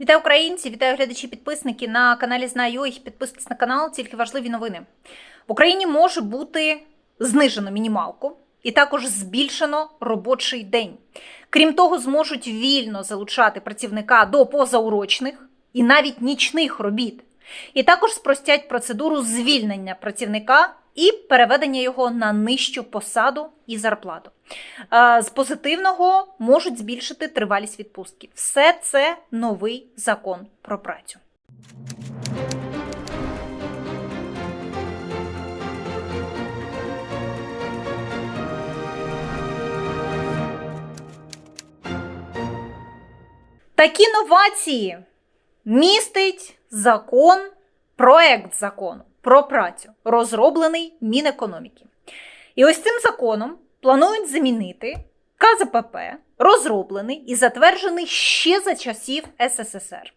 Вітаю українці, вітаю глядачі, підписники на каналі Знаю їх. Підписуйтесь на канал, тільки важливі новини. В Україні може бути знижено мінімалку і також збільшено робочий день. Крім того, зможуть вільно залучати працівника до позаурочних і навіть нічних робіт. І також спростять процедуру звільнення працівника і переведення його на нижчу посаду і зарплату. З позитивного можуть збільшити тривалість відпустки. Все це новий закон про працю. Такі новації містить закон, проект закону про працю, розроблений Мінекономіки. І ось цим законом планують замінити КЗПП, розроблений і затверджений ще за часів СССР.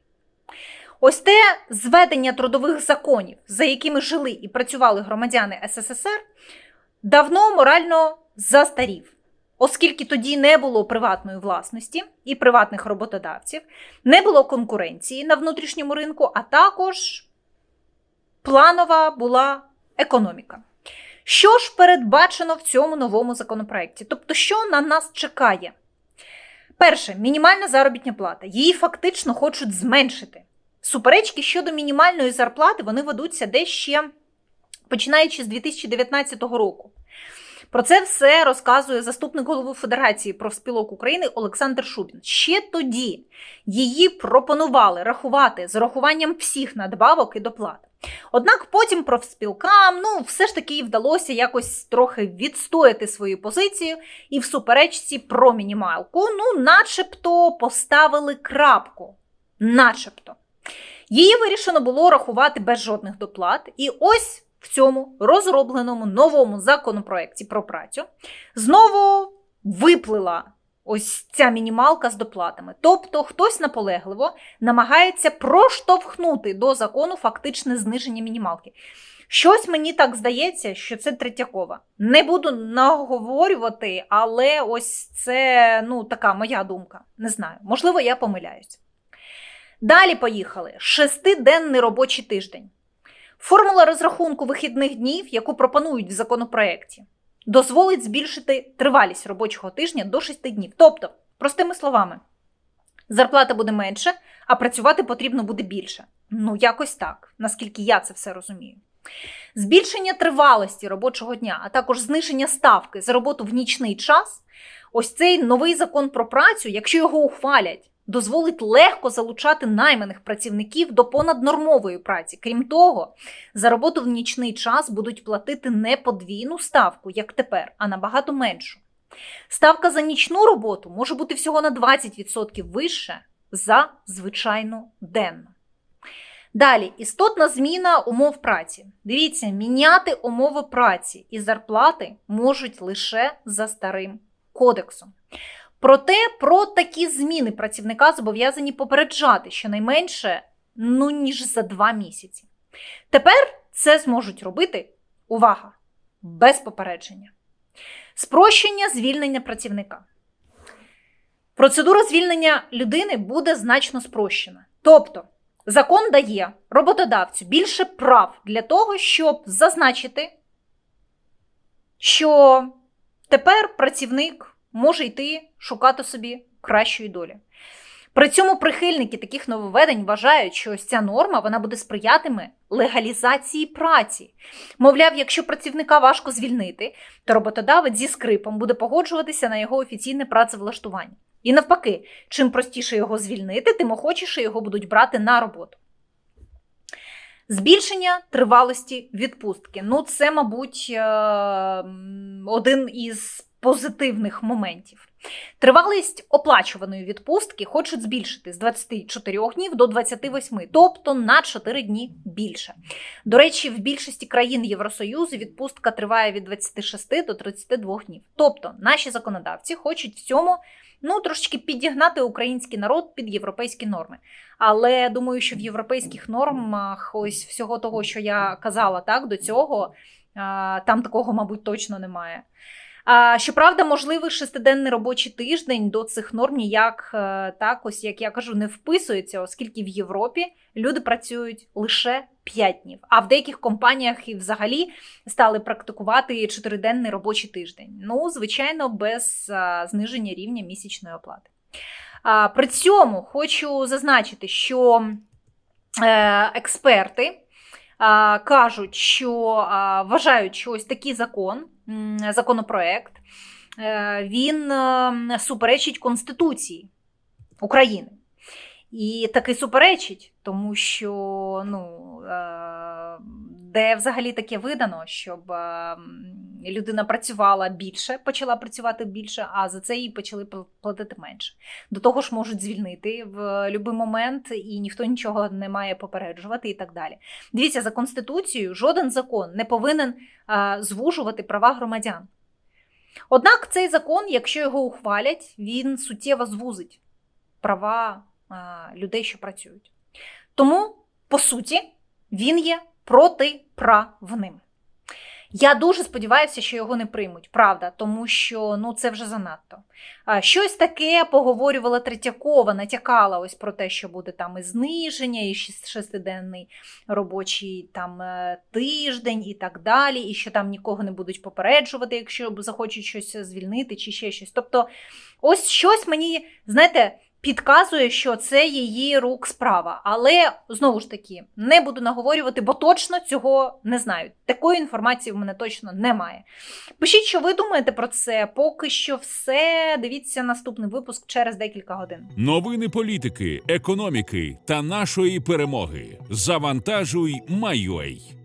Ось те зведення трудових законів, за якими жили і працювали громадяни СССР, давно морально застарів, оскільки тоді не було приватної власності і приватних роботодавців, не було конкуренції на внутрішньому ринку, а також планова була економіка. Що ж передбачено в цьому новому законопроекті? Тобто, що на нас чекає? Перше, мінімальна заробітня плата. Її фактично хочуть зменшити. Суперечки щодо мінімальної зарплати вони ведуться десь ще починаючи з 2019 року. Про це все розказує заступник голови Федерації профспілок України Олександр Шубін. Ще тоді її пропонували рахувати з урахуванням всіх надбавок і доплат. Однак потім профспілкам ну, все ж таки вдалося якось трохи відстояти свою позицію, і в суперечці про мінімалку, ну, начебто, поставили крапку. Начебто. Її вирішено було рахувати без жодних доплат. І ось в цьому розробленому новому законопроекті про працю знову виплила ось ця мінімалка з доплатами. Тобто хтось наполегливо намагається проштовхнути до закону фактичне зниження мінімалки. Щось мені так здається, що це Третьякова. Не буду наговорювати, але ось це ну, така моя думка. Не знаю, можливо, я помиляюсь. Далі поїхали. Шестиденний робочий тиждень. Формула розрахунку вихідних днів, яку пропонують в законопроекті, дозволить збільшити тривалість робочого тижня до 6 днів. Тобто, простими словами, зарплата буде менше, а працювати потрібно буде більше. Ну, якось так, наскільки я це все розумію. Збільшення тривалості робочого дня, а також зниження ставки за роботу в нічний час. Ось цей новий закон про працю, якщо його ухвалять, дозволить легко залучати найманих працівників до понаднормової праці. Крім того, за роботу в нічний час будуть платити не подвійну ставку, як тепер, а набагато меншу. Ставка за нічну роботу може бути всього на 20% вища за звичайну денну. Далі, істотна зміна умов праці. Дивіться, міняти умови праці і зарплати можуть лише за старим кодексом. Проте про такі зміни працівника зобов'язані попереджати щонайменше ну, ніж за два місяці. Тепер це зможуть робити увага! Без попередження. Спрощення звільнення працівника. Процедура звільнення людини буде значно спрощена. Тобто, закон дає роботодавцю більше прав для того, щоб зазначити, що тепер працівник може йти шукати собі кращої долі. При цьому прихильники таких нововведень вважають, що ось ця норма вона буде сприятиме легалізації праці. Мовляв, якщо працівника важко звільнити, то роботодавець зі скрипом буде погоджуватися на його офіційне працевлаштування. І навпаки, чим простіше його звільнити, тим охочіше його будуть брати на роботу. Збільшення тривалості відпустки. Ну, це, мабуть, е, один із позитивних моментів. Тривалість оплачуваної відпустки хочуть збільшити з 24 днів до 28, тобто на 4 дні більше. До речі, в більшості країн Євросоюзу відпустка триває від 26 до 32 днів. Тобто наші законодавці хочуть в цьому ну, трошечки підігнати український народ під європейські норми. Але думаю, що в європейських нормах ось всього того, що я казала так до цього, там такого, мабуть, точно немає. А, щоправда, можливий шестиденний робочий тиждень до цих норм ніяк е, так, ось як я кажу, не вписується, оскільки в Європі люди працюють лише 5 днів. А в деяких компаніях і взагалі стали практикувати чотириденний робочий тиждень. Ну, звичайно, без а, зниження рівня місячної оплати. А, при цьому хочу зазначити, що е, експерти кажуть, що вважають, що ось такий закон, законопроект, е, він е, суперечить Конституції України. І таки суперечить, тому що ну, е, де взагалі таке видано, щоб е, м, людина працювала більше, почала працювати більше, а за це їй почали платити менше. До того ж можуть звільнити в будь-який момент, і ніхто нічого не має попереджувати і так далі. Дивіться, за Конституцією жоден закон не повинен звужувати права громадян. Однак цей закон, якщо його ухвалять, він суттєво звузить права людей, що працюють. Тому, по суті, він є протиправним. Я дуже сподіваюся, що його не приймуть, правда, тому що ну це вже занадто. Щось таке поговорювала Третьякова, натякала ось про те, що буде там і зниження, і шестиденний робочий там е, тиждень, і так далі, і що там нікого не будуть попереджувати, якщо захочуть щось звільнити чи ще щось. Тобто, ось щось мені, знаєте, підказує, що це її рук справа. Але знову ж таки не буду наговорювати, бо точно цього не знаю. Такої інформації в мене точно немає. Пишіть, що ви думаєте про це. Поки що все. Дивіться наступний випуск через декілька годин. Новини політики, економіки та нашої перемоги. Завантажуй, майой.